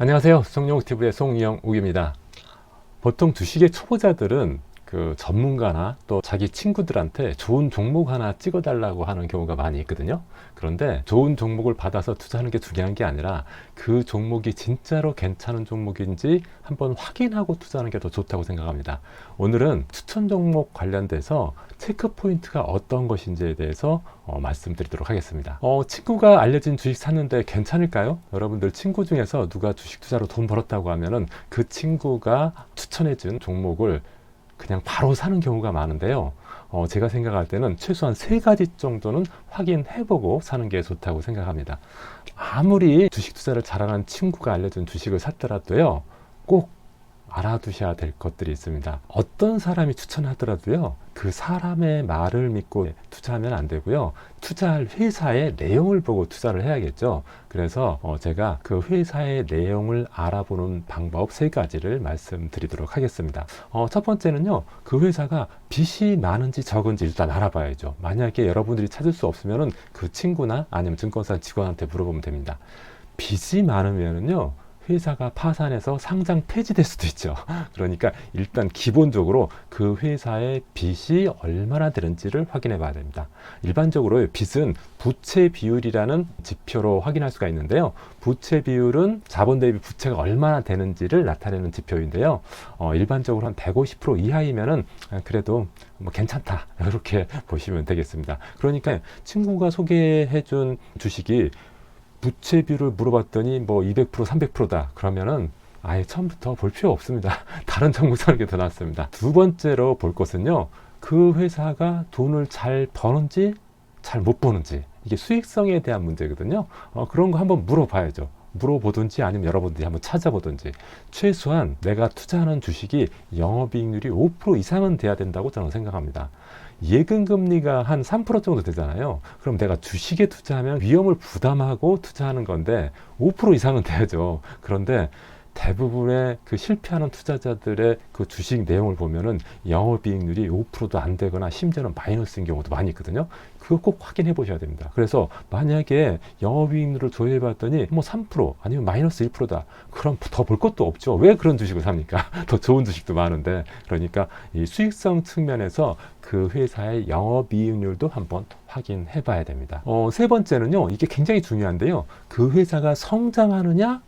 안녕하세요. 성룡TV의 송영욱입니다. 보통 주식의 초보자들은 그 전문가나 또 자기 친구들한테 좋은 종목 하나 찍어달라고 하는 경우가 많이 있거든요. 그런데 좋은 종목을 받아서 투자하는 게 중요한 게 아니라 그 종목이 진짜로 괜찮은 종목인지 한번 확인하고 투자하는 게 더 좋다고 생각합니다. 오늘은 추천 종목 관련돼서 체크 포인트가 어떤 것인지에 대해서 어, 말씀드리도록 하겠습니다. 어, 친구가 알려진 주식 샀는데 괜찮을까요? 여러분들 친구 중에서 누가 주식 투자로 돈 벌었다고 하면은 그 친구가 추천해준 종목을 그냥 바로 사는 경우가 많은데요. 어, 제가 생각할 때는 최소한 세 가지 정도는 확인해보고 사는 게 좋다고 생각합니다. 아무리 주식 투자를 잘하는 친구가 알려준 주식을 샀더라도요, 꼭 알아두셔야 될 것들이 있습니다. 어떤 사람이 추천하더라도요, 그 사람의 말을 믿고 투자하면 안 되고요. 투자할 회사의 내용을 보고 투자를 해야겠죠. 그래서 어, 제가 그 회사의 내용을 알아보는 방법 세 가지를 말씀드리도록 하겠습니다. 어, 첫 번째는요, 그 회사가 빚이 많은지 적은지 일단 알아봐야죠. 만약에 여러분들이 찾을 수 없으면은 그 친구나 아니면 증권사 직원한테 물어보면 됩니다. 빚이 많으면은요, 회사가 파산해서 상장 폐지될 수도 있죠. 그러니까 일단 기본적으로 그 회사의 빚이 얼마나 되는지를 확인해 봐야 됩니다. 일반적으로 빚은 부채 비율이라는 지표로 확인할 수가 있는데요. 부채 비율은 자본 대비 부채가 얼마나 되는지를 나타내는 지표인데요. 어, 일반적으로 한 150% 이하이면은 그래도 뭐 괜찮다. 이렇게 보시면 되겠습니다. 그러니까 친구가 소개해 준 주식이 부채 비율을 물어봤더니 뭐 200% 300%다 그러면은 아예 처음부터 볼 필요 없습니다. 다른 종목 사는 게 더 낫습니다. 두 번째로 볼 것은요. 그 회사가 돈을 잘 버는지 잘 못 버는지 이게 수익성에 대한 문제거든요. 어, 그런 거 한번 물어봐야죠. 물어보든지 아니면 여러분들이 한번 찾아보든지 최소한 내가 투자하는 주식이 영업이익률이 5% 이상은 돼야 된다고 저는 생각합니다. 예금 금리가 한 3% 정도 되잖아요. 그럼 내가 주식에 투자하면 위험을 부담하고 투자하는 건데 5% 이상은 돼야죠. 그런데 대부분의 그 실패하는 투자자들의 그 주식 내용을 보면은 영업이익률이 5%도 안 되거나 심지어는 마이너스인 경우도 많이 있거든요. 그거 꼭 확인해 보셔야 됩니다. 그래서 만약에 영업이익률을 조회해 봤더니 뭐 3% 아니면 마이너스 1%다. 그럼 더 볼 것도 없죠. 왜 그런 주식을 삽니까? 더 좋은 주식도 많은데. 그러니까 이 수익성 측면에서 그 회사의 영업이익률도 한번 확인해 봐야 됩니다. 어, 세 번째는요. 이게 굉장히 중요한데요. 그 회사가 성장하느냐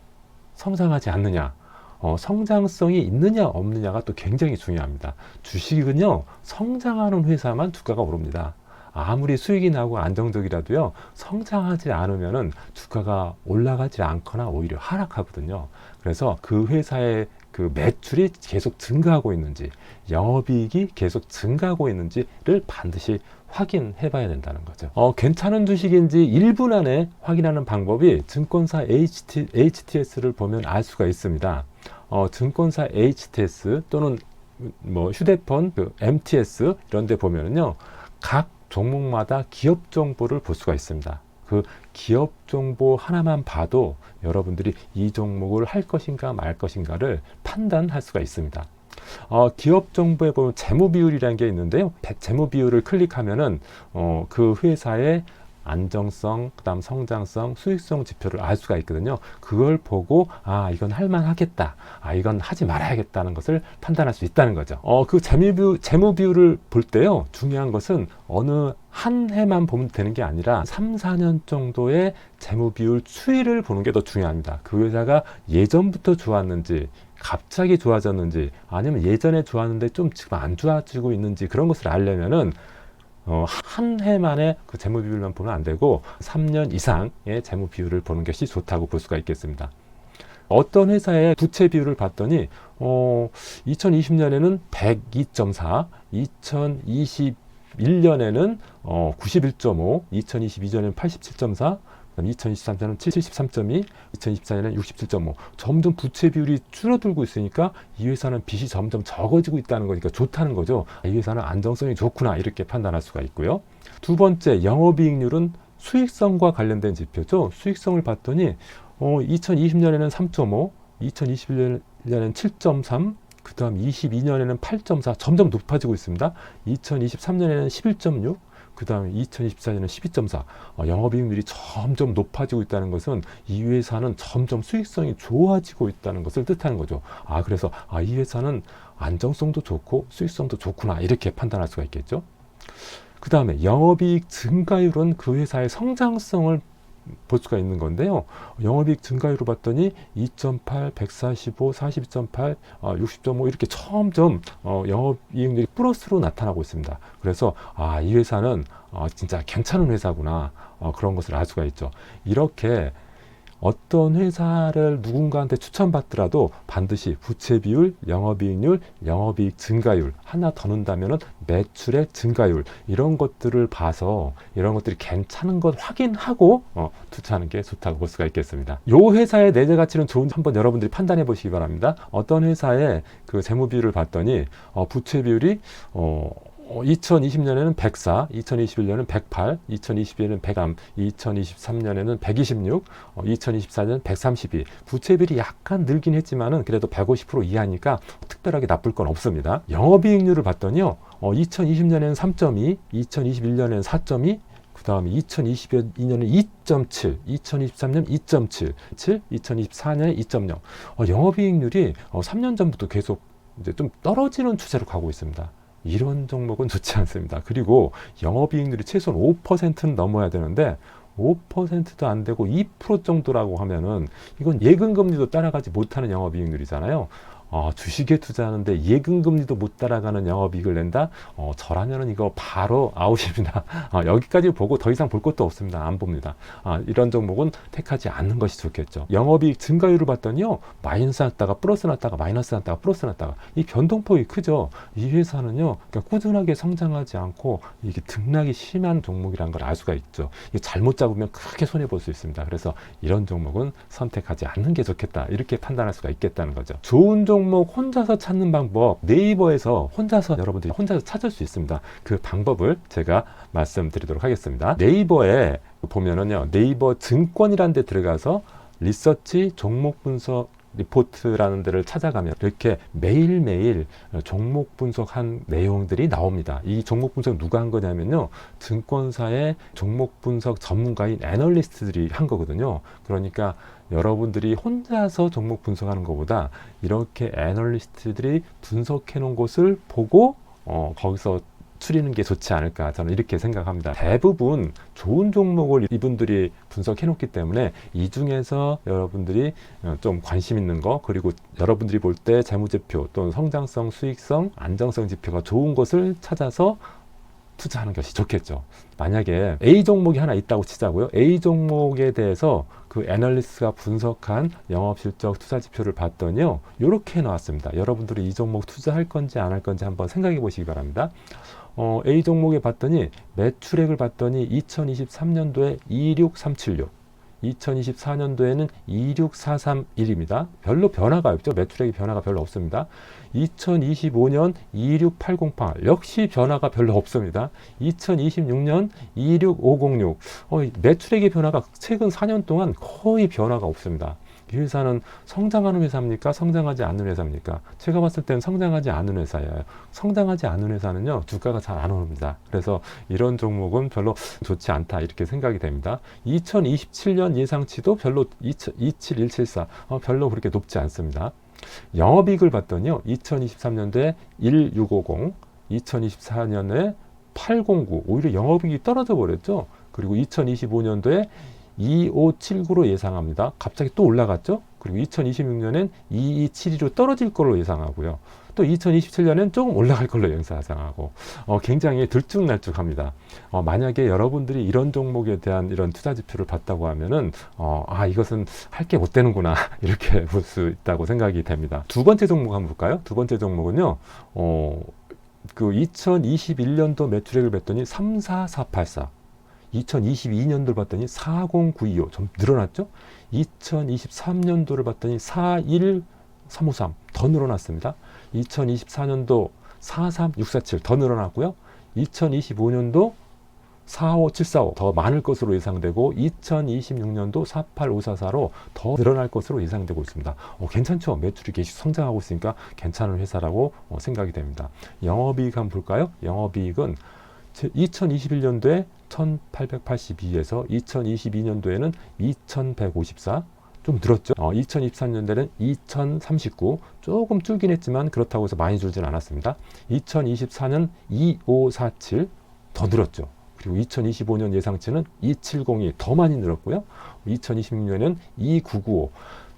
성장하지 않느냐, 어, 성장성이 있느냐 없느냐가 또 굉장히 중요합니다. 주식은요, 성장하는 회사만 주가가 오릅니다. 아무리 수익이 나고 안정적이라도요, 성장하지 않으면은 주가가 올라가지 않거나 오히려 하락하거든요. 그래서 그 회사의 그 매출이 계속 증가하고 있는지, 영업이익이 계속 증가하고 있는지를 반드시 확인해 봐야 된다는 거죠. 어, 괜찮은 주식인지 1분 안에 확인하는 방법이 증권사 HT, HTS를 보면 알 수가 있습니다. 어, 증권사 HTS 또는 뭐 휴대폰 그 MTS 이런 데 보면은요. 각 종목마다 기업 정보를 볼 수가 있습니다. 그 기업 정보 하나만 봐도 여러분들이 이 종목을 할 것인가 말 것인가를 판단할 수가 있습니다. 어, 기업 정보에 보면 재무 비율이라는 게 있는데요. 재무 비율을 클릭하면은 어, 그 회사의 안정성, 그다음 성장성, 수익성 지표를 알 수가 있거든요. 그걸 보고 아 이건 할만하겠다, 아 이건 하지 말아야겠다는 것을 판단할 수 있다는 거죠. 어그 비율, 재무 비율을 볼 때요 중요한 것은 어느 한 해만 보면 되는 게 아니라 3, 4년 정도의 재무 비율 추이를 보는 게 더 중요합니다. 그 회사가 예전부터 좋았는지 갑자기 좋아졌는지 아니면 예전에 좋았는데 좀 지금 안 좋아지고 있는지 그런 것을 알려면은 어, 한 해만에 그 재무 비율만 보면 안 되고 3년 이상의 재무 비율을 보는 것이 좋다고 볼 수가 있겠습니다. 어떤 회사의 부채 비율을 봤더니 어, 2020년에는 102.4, 2021년에는 어, 91.5, 2022년에는 87.4, 2023년은 73.2, 2024년은 67.5. 점점 부채 비율이 줄어들고 있으니까 이 회사는 빚이 점점 적어지고 있다는 거니까 좋다는 거죠. 이 회사는 안정성이 좋구나 이렇게 판단할 수가 있고요. 두 번째 영업이익률은 수익성과 관련된 지표죠. 수익성을 봤더니 어, 2020년에는 3.5, 2021년에는 7.3, 그 다음 22년에는 8.4 점점 높아지고 있습니다. 2023년에는 11.6, 그 다음에 2024년은 12.4. 어, 영업이익률이 점점 높아지고 있다는 것은 이 회사는 점점 수익성이 좋아지고 있다는 것을 뜻하는 거죠. 아, 그래서 아, 이 회사는 안정성도 좋고 수익성도 좋구나. 이렇게 판단할 수가 있겠죠. 그 다음에 영업이익 증가율은 그 회사의 성장성을 볼 수가 있는 건데요. 영업이익 증가율을 봤더니 2.8, 145, 42.8, 어, 60.5 이렇게 점점 어, 영업이익률이 플러스로 나타나고 있습니다. 그래서 아, 이 회사는 어, 진짜 괜찮은 회사구나 어, 그런 것을 알 수가 있죠. 이렇게 어떤 회사를 누군가한테 추천받더라도 반드시 부채 비율, 영업이익률, 영업이익 증가율 하나 더 넣는다면은 매출의 증가율 이런 것들을 봐서 이런 것들이 괜찮은 것 확인하고 어, 투자하는 게 좋다고 볼 수가 있겠습니다. 요 회사의 내재 가치는 좋은지 한번 여러분들이 판단해 보시기 바랍니다. 어떤 회사의 그 재무 비율을 봤더니 어, 부채 비율이 어, 2020년에는 104, 2021년에는 108, 2022년에는 103, 2023년에는 126, 어, 2024년은 132. 부채 비율이 약간 늘긴 했지만은 그래도 150% 이하니까 특별하게 나쁠 건 없습니다. 영업이익률을 봤더니요, 어, 2020년에는 3.2, 2021년에는 4.2, 그 다음에 2022년에 2.7, 2023년 2.7, 7, 2024년에 2.0. 어, 영업이익률이 어, 3년 전부터 계속 이제 좀 떨어지는 추세로 가고 있습니다. 이런 종목은 좋지 않습니다. 그리고 영업이익률이 최소한 5%는 넘어야 되는데 5%도 안 되고 2% 정도라고 하면은 이건 예금 금리도 따라가지 못하는 영업이익률이잖아요. 어, 주식에 투자하는데 예금금리도 못 따라가는 영업이익을 낸다? 어, 저라면은 이거 바로 아웃입니다. 어, 여기까지 보고 더 이상 볼 것도 없습니다. 안 봅니다. 아, 이런 종목은 택하지 않는 것이 좋겠죠. 영업이익 증가율을 봤더니요. 마이너스 났다가 플러스 났다가 마이너스 났다가 플러스 났다가 이 변동폭이 크죠. 이 회사는요. 그러니까 꾸준하게 성장하지 않고 이게 등락이 심한 종목이라는 걸 알 수가 있죠. 잘못 잡으면 크게 손해 볼 수 있습니다. 그래서 이런 종목은 선택하지 않는 게 좋겠다. 이렇게 판단할 수가 있겠다는 거죠. 좋은 종목 혼자서 찾는 방법 네이버에서 혼자서 여러분들이 혼자서 찾을 수 있습니다. 그 방법을 제가 말씀드리도록 하겠습니다. 네이버에 보면은요. 네이버 증권이라는 데 들어가서 리서치 종목 분석 리포트라는 데를 찾아가면 이렇게 매일매일 종목 분석한 내용들이 나옵니다. 이 종목 분석 누가 한 거냐면요. 증권사의 종목 분석 전문가인 애널리스트들이 한 거거든요. 그러니까 여러분들이 혼자서 종목 분석하는 것보다 이렇게 애널리스트들이 분석해 놓은 것을 보고 어, 거기서 추리는 게 좋지 않을까 저는 이렇게 생각합니다. 대부분 좋은 종목을 이분들이 분석해 놓기 때문에 이 중에서 여러분들이 어, 좀 관심 있는 거 그리고 여러분들이 볼 때 재무제표 또는 성장성, 수익성, 안정성 지표가 좋은 것을 찾아서 투자하는 것이 좋겠죠. 만약에 A 종목이 하나 있다고 치자고요. A 종목에 대해서 그 애널리스트가 분석한 영업 실적 투자 지표를 봤더니요. 이렇게 나왔습니다. 여러분들이 이 종목 투자할 건지 안 할 건지 한번 생각해 보시기 바랍니다. 어, A 종목에 봤더니 매출액을 봤더니 2023년도에 26376 2024년도에는 26431입니다. 별로 변화가 없죠. 매출액이 변화가 별로 없습니다. 2025년 26808 역시 변화가 별로 없습니다. 2026년 26506 어, 매출액의 변화가 최근 4년 동안 거의 변화가 없습니다. 이 회사는 성장하는 회사입니까? 성장하지 않는 회사입니까? 제가 봤을 때는 성장하지 않는 회사예요. 성장하지 않는 회사는요, 주가가 잘 안 오릅니다. 그래서 이런 종목은 별로 좋지 않다, 이렇게 생각이 됩니다. 2027년 예상치도 별로 27174, 어, 별로 그렇게 높지 않습니다. 영업이익을 봤더니요, 2023년도에 1650, 2024년에 809, 오히려 영업이익이 떨어져 버렸죠. 그리고 2025년도에 2579로 예상합니다. 갑자기 또 올라갔죠? 그리고 2026년엔 2272로 떨어질 걸로 예상하고요. 또 2027년엔 조금 올라갈 걸로 예상하고 어, 굉장히 들쭉날쭉합니다. 어, 만약에 여러분들이 이런 종목에 대한 이런 투자 지표를 봤다고 하면은 어, 아 이것은 할 게 못 되는구나 이렇게 볼 수 있다고 생각이 됩니다. 두 번째 종목 한번 볼까요? 두 번째 종목은요. 어, 그 2021년도 매출액을 뵀더니 34484 2022년도를 봤더니 40925 좀 늘어났죠? 2023년도를 봤더니 41353 더 늘어났습니다. 2024년도 43647 더 늘어났고요. 2025년도 45745 더 많을 것으로 예상되고 2026년도 48544로 더 늘어날 것으로 예상되고 있습니다. 어, 괜찮죠? 매출이 계속 성장하고 있으니까 괜찮은 회사라고 어, 생각이 됩니다. 영업이익 한번 볼까요? 영업이익은 2021년도에 1882에서 2022년도에는 2154, 좀 늘었죠. 어, 2023년도에는 2039, 조금 줄긴 했지만 그렇다고 해서 많이 줄진 않았습니다. 2024년 2547, 더 늘었죠. 그리고 2025년 예상치는 270이 더 많이 늘었고요. 2026년에는 2995.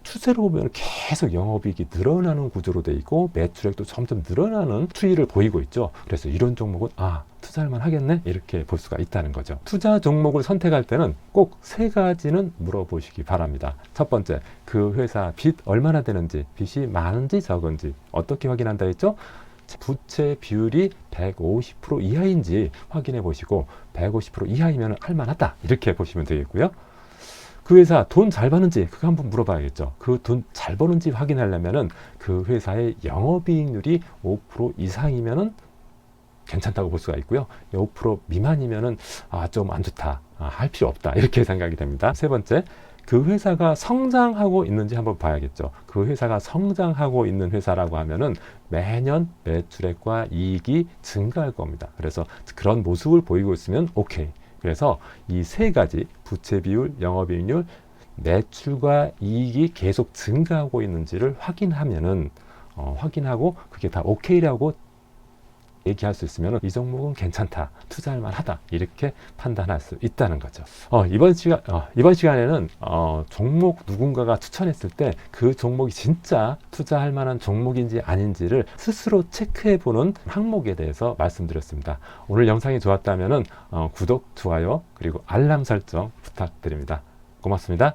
추세로 보면 계속 영업이익이 늘어나는 구조로 돼 있고 매출액도 점점 늘어나는 추이를 보이고 있죠. 그래서 이런 종목은 아 투자할 만 하겠네 이렇게 볼 수가 있다는 거죠. 투자 종목을 선택할 때는 꼭 세 가지는 물어보시기 바랍니다. 첫 번째, 그 회사 빚 얼마나 되는지, 빚이 많은지 적은지 어떻게 확인한다 했죠? 부채 비율이 150% 이하인지 확인해 보시고 150% 이하이면 할만하다 이렇게 보시면 되겠고요. 그 회사 돈 잘 버는지 그거 한번 물어봐야겠죠. 그 돈 잘 버는지 확인하려면은 그 회사의 영업이익률이 5% 이상이면은 괜찮다고 볼 수가 있고요. 5% 미만이면은 아 좀 안 좋다, 아, 할 필요 없다 이렇게 생각이 됩니다. 세 번째, 그 회사가 성장하고 있는지 한번 봐야겠죠. 그 회사가 성장하고 있는 회사라고 하면은 매년 매출액과 이익이 증가할 겁니다. 그래서 그런 모습을 보이고 있으면 오케이. 그래서 이 세 가지 부채 비율, 영업 이익률, 매출과 이익이 계속 증가하고 있는지를 확인하면은 어, 확인하고 그게 다 오케이라고 얘기할 수 있으면 이 종목은 괜찮다, 투자할 만하다 이렇게 판단할 수 있다는 거죠. 어, 이번 시간 어, 이번 시간에는 어, 종목 누군가가 추천했을 때 그 종목이 진짜 투자할 만한 종목인지 아닌지를 스스로 체크해 보는 항목에 대해서 말씀드렸습니다. 오늘 영상이 좋았다면은 어, 구독, 좋아요 그리고 알람 설정 부탁드립니다. 고맙습니다.